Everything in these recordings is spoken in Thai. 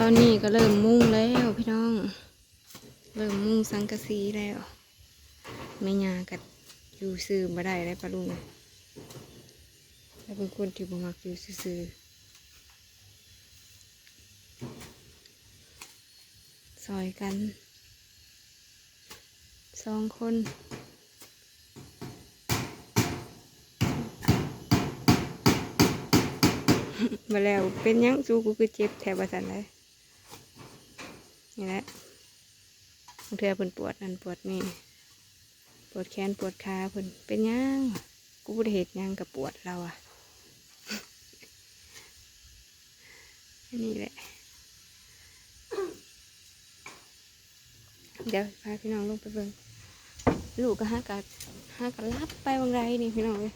ตอนนี้ก็เริ่มมุ่งแล้วพี่น้อง เริ่มมุ่งสังกะสีแล้วไม่ยากัดอยู่ซื้อมาได้ได้ปะลุงแล้วเป็นคนที่บ่มักอยู่ซื่อซอยกันสองคนมาแล้วเป็นยังจูกูคือเจ็บแถวประสันเลย นี่แหละบางเทื่อเพิ่นปวดนั่นปวดนี่ ปวดแขนปวดขาเพิ่นเป็นยังกูบ่ได้เหตุยังกับปวดเราอะนี่แหละ เดี๋ยวพาพี่น้องลงไปเบิ่งลูกก็หากัดหากัดลับไปบางไรนี่พี่น้องเลย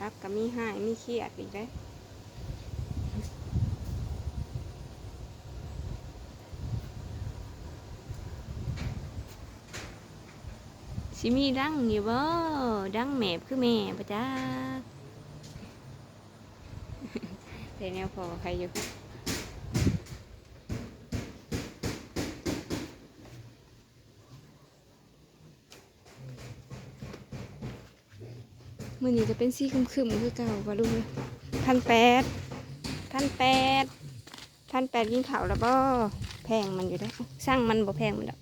รับก็มีหายมีเครียดอีกเลย สิมีดังอยู่บ่ดังแมบคือแม่ปะจ้าแต่แนวพอใครอยู่มือนี้จะเป็นสีครึมๆคือเก่าปะลุงเลยพันแปดพันแปดพันแปดยิ่งเขาวแล้วบ่แพงมันอยู่ได้สร้างมันบ่แพงมันดอก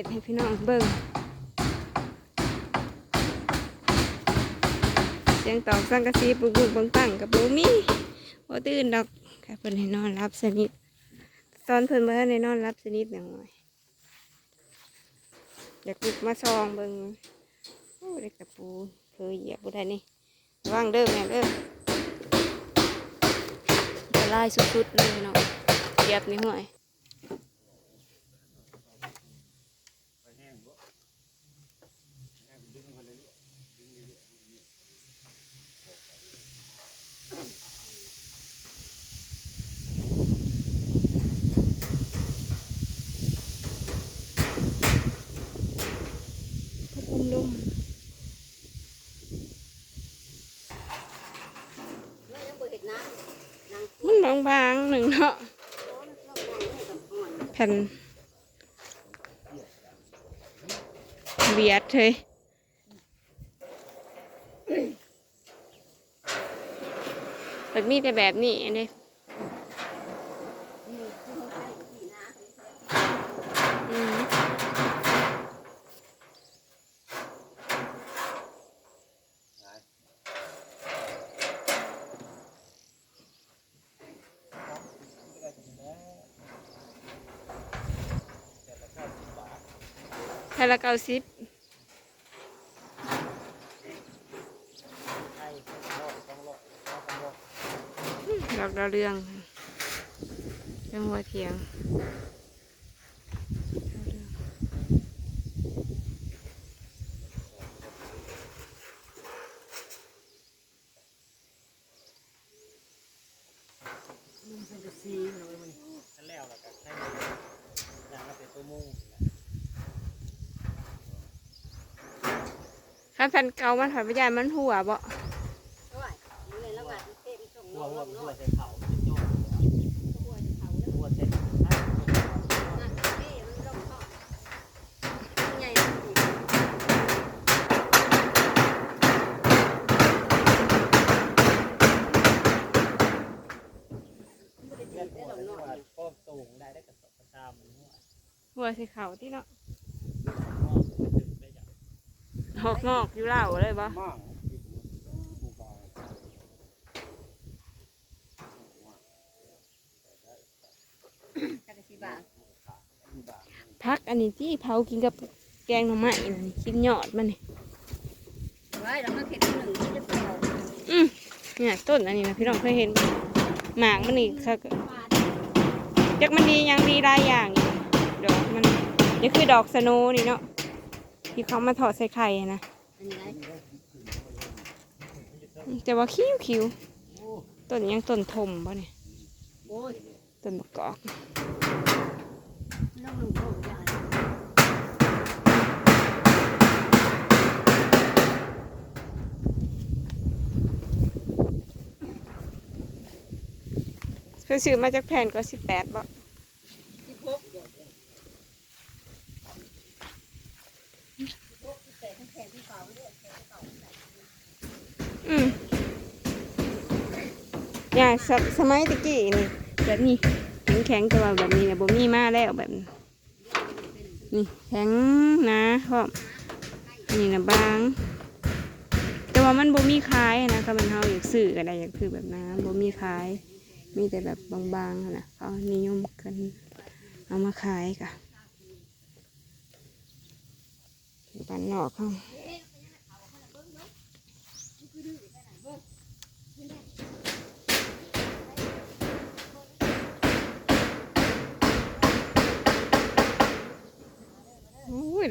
ด็ดให้พี่น้องเบิ่งเสียงตอกสังกะสีปุกบุกบังปังกับบูมีบ่ตื่นดอกค่ะเพิ่นให้นอนรับสนิทตอนเพิ่นมาในนอนรับสนิทหน่อยอยากลุกมาซองเบิ่งโอ้ได้กระปูเคยเหยียบบ่ได้นี่ระวังเด้อแม่เด้อจะลายสุดๆเลยเนาะเหยียบนี่ห่วย ลมลมมันบางๆหนึ่งเนาะแผ่นเบียดเลยแบบมีแต่แบบนี้อันนี้ ละเก้าสิบดอกดาวเรืองเรื่องหัวเทียงนุ่มสังกะสีมันเอาไว้มันแล้วแล้วก็ให้ยางละเป็นตัวมุง ข้าแผ่นเก่ามันถอยไมันหัวบ่หัวหัวหัวใส่เขาหัวใส่หัวได้ว่าป้อมตูงได้ได้กระสอบกระตามมันหัวหัวสีขาวที่เนาะ งอกถึงได้จาก หอกงอกอยู่เล่าเลยบ่มั่งพักอันนี้ที่เผากินกับแกงหน่อไม้นี่กินยอดมันนี่ไว้แล้วก็เข็ดหนึ่งที่จะเปรี้ยวอืมเนี่ยต้นอันนี้นะพี่น้องเคยเห็นบ่หมากมันนี่ค่ะจักมันดียังดีหลายอย่างอยู่ดอกมันนี่คือดอกสโนว์นี่เนาะ ที่เขามาถอดใส่ไข่นะแต่ว่าคิ้วคิ้วต้นยังต้นทมป่ะเนี่ยต้นมะกอกเพื่อซื้อมาจากแผ่นก็สิบแปดบ่ สสมัยตะกี้นี่แบบนี้แข็งแข็งๆแต่ว่าแบบนี้เนี่ยบ่มีมาแล้วแบบนี้นี่แข็งนะพร้อนี่นะบาง แต่ว่ามันบ่มีขายนะก็มันเฮาอยากซื้อก็ได้อยากซื้อแบบนั้นบ่มีขาย มีแต่แบบบางๆนะเขานิยมกันเอามาขายกะบ้านนอกเขา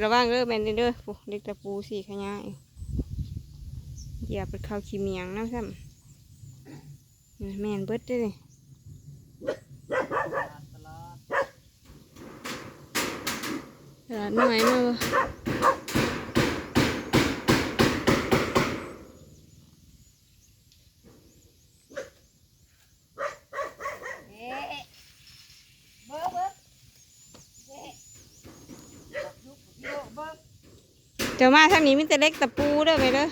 ระวังเด้อแมนเด้อปูเด็กตะปูสี่ขยายอย่าไปเข้าขี้เมียงนะซ้ำแมนเบิดเด้อนี่ตลาดตลาดหน่อยมาบ่ เอ๊ะเบิ้งเบิ้งเอ๊ะยุบยุบเบิ้ง เจ้ามาทางนี้มีแต่เล็กตะปูเด้อไปเด้อ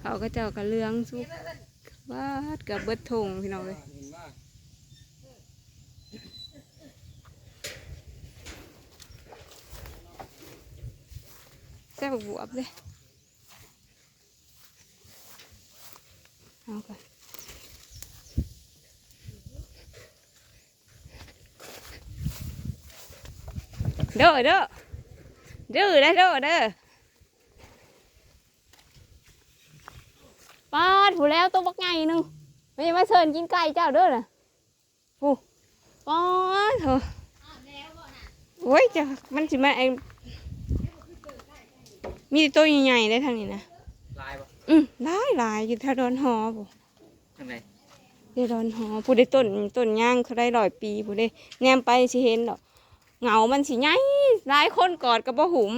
เขาก็เจ้าก็เลืองสุกวาดกับเบิดทงพี่น้องเลยแซ่บบวบเลยเอาก่อน เด้อเด้อเด้อได้เด้อเด้อปาดผู้แล้วตัวบักไงหนึงไม่ใช่มาเชิญกินไก่เจ้าเด้อน่ะผู้ปาดเถอะโอ้ยจะมันสิมาเองมีแต่ตัวใหญ่ๆได้ทางนี้นะลายบ่อืมหลายหลายอยู่แถวดอนหอผู้ทางไหนเดี๋ยวดอนหอผู้ได้ต้นต้นย่างเขาได้ร้อยปีผู้ได้แนมไปสิเห็นดอก เหงามันสิใหญ่หลายคนกอดกับบ่หุม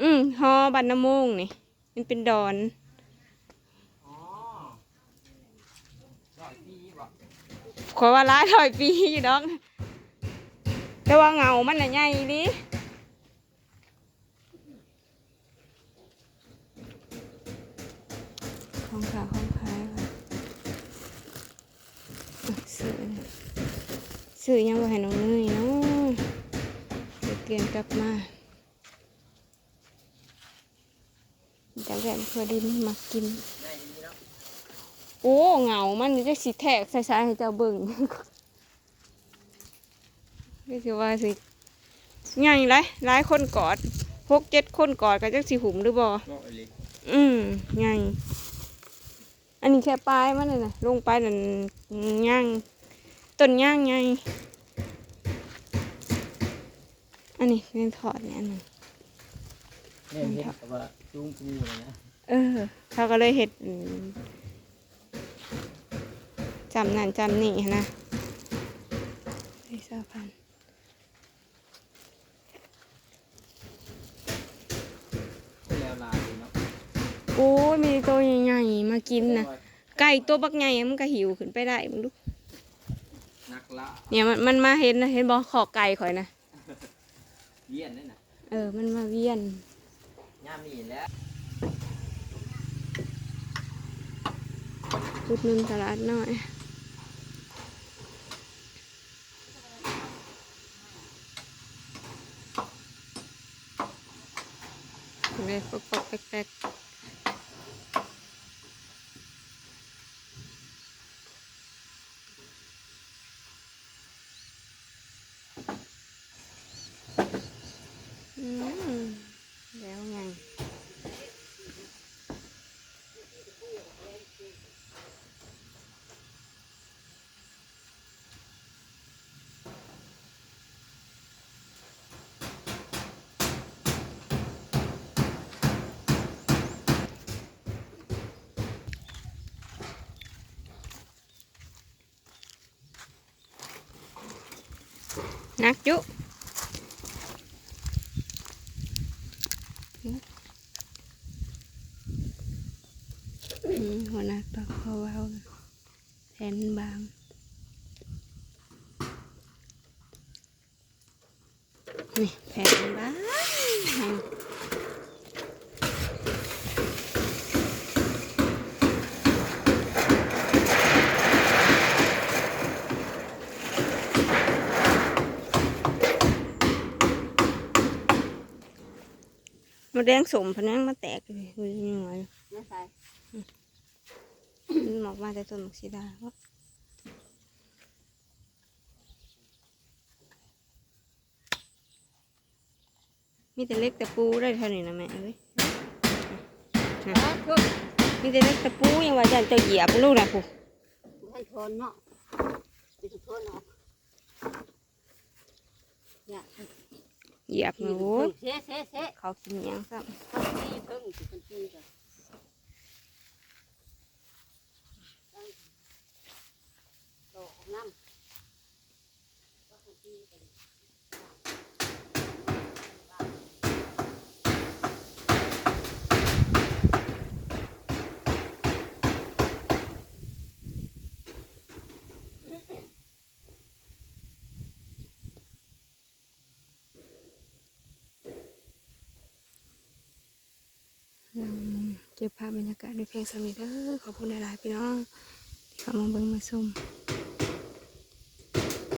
อืมหอบันนำมงนี่มันเป็นดอนขอว่าหลายร้อยปีอยู่ดอก แต่ว่าเงามันน่ะใหญ่ดิของขาวของขายค่ะอะซื้อนะ ซื้อยังว่าให้น้องเนยเนาะเดี๋ยวเปลี่ยนกลับมาแต่แหวนเพื่อดินมากินได้ยินดีแล้วโอ้เหงามันจะสิแทกใส่ๆให้เจ้าเบิ่งก็คือว่าสิใหญ่ไรหลายคนกอดหกเจ็ดคนกอดก็จักสิหุ่มหรือบ่บอกไอ้เล็กอืมใหญ่อันนี้แค่ปลายมันเลยนะลงไปนั่นย่าง ต้นย่างใหญ่อันนี้เป็นถอดเนี่ยอันหนึงเนี่ยเห็นแต่ว่าจุ้งปูเลยนะเออ เขาก็เลยเห็ดอืมจำนั่นจำนี่หั้นนะไอ้สาพันแล้วลายเนาะโอ้ยมีตัวใหญ่ๆมากินนะไก่ตัวบักใหญ่มันก็หิวขึ้นไปได้มึงดูนักละ เนี่ยมันมันมาเห็นนะเห็นบอขอไก่ข่อยนะเยี่ยนนี่นะเออ มันมาเวียนย่ามนี่แหล้วอุดหนุนตลาดหน่อยเลยปอกปอกแป๊กๆอืมแล้วไง นักจุหัวนักตอกเขาะว่าแทนมันบางนี่แผ่นมันบาง มาแดงสมพะนังมาแตกเลยดูยังไงไม่ใส่มันหมอกมาแต่ต้นหมกสีดาวะมีแต่เล็กแต่ปูได้เท่านี้นะแม่เอ้ยแล้วทุกมีแต่เล็กแต่ปูยังว่าจะเจ้าเหยียบลูกนะปูให้ทนเนาะไปถูกทนเนาะเนี่ย เหยียบนะโว้ยเซ่เซ่เซ่เขากินหยังซ้คนตีเพิ่งสิคนตีกันโตน้ำก็คนตีกันำอืม เก็บภาพบรรยากาศในเพลงสมิเดอร์ขอบคุณหลายๆพี่น้องที่เข้ามาเบิ่งมาชม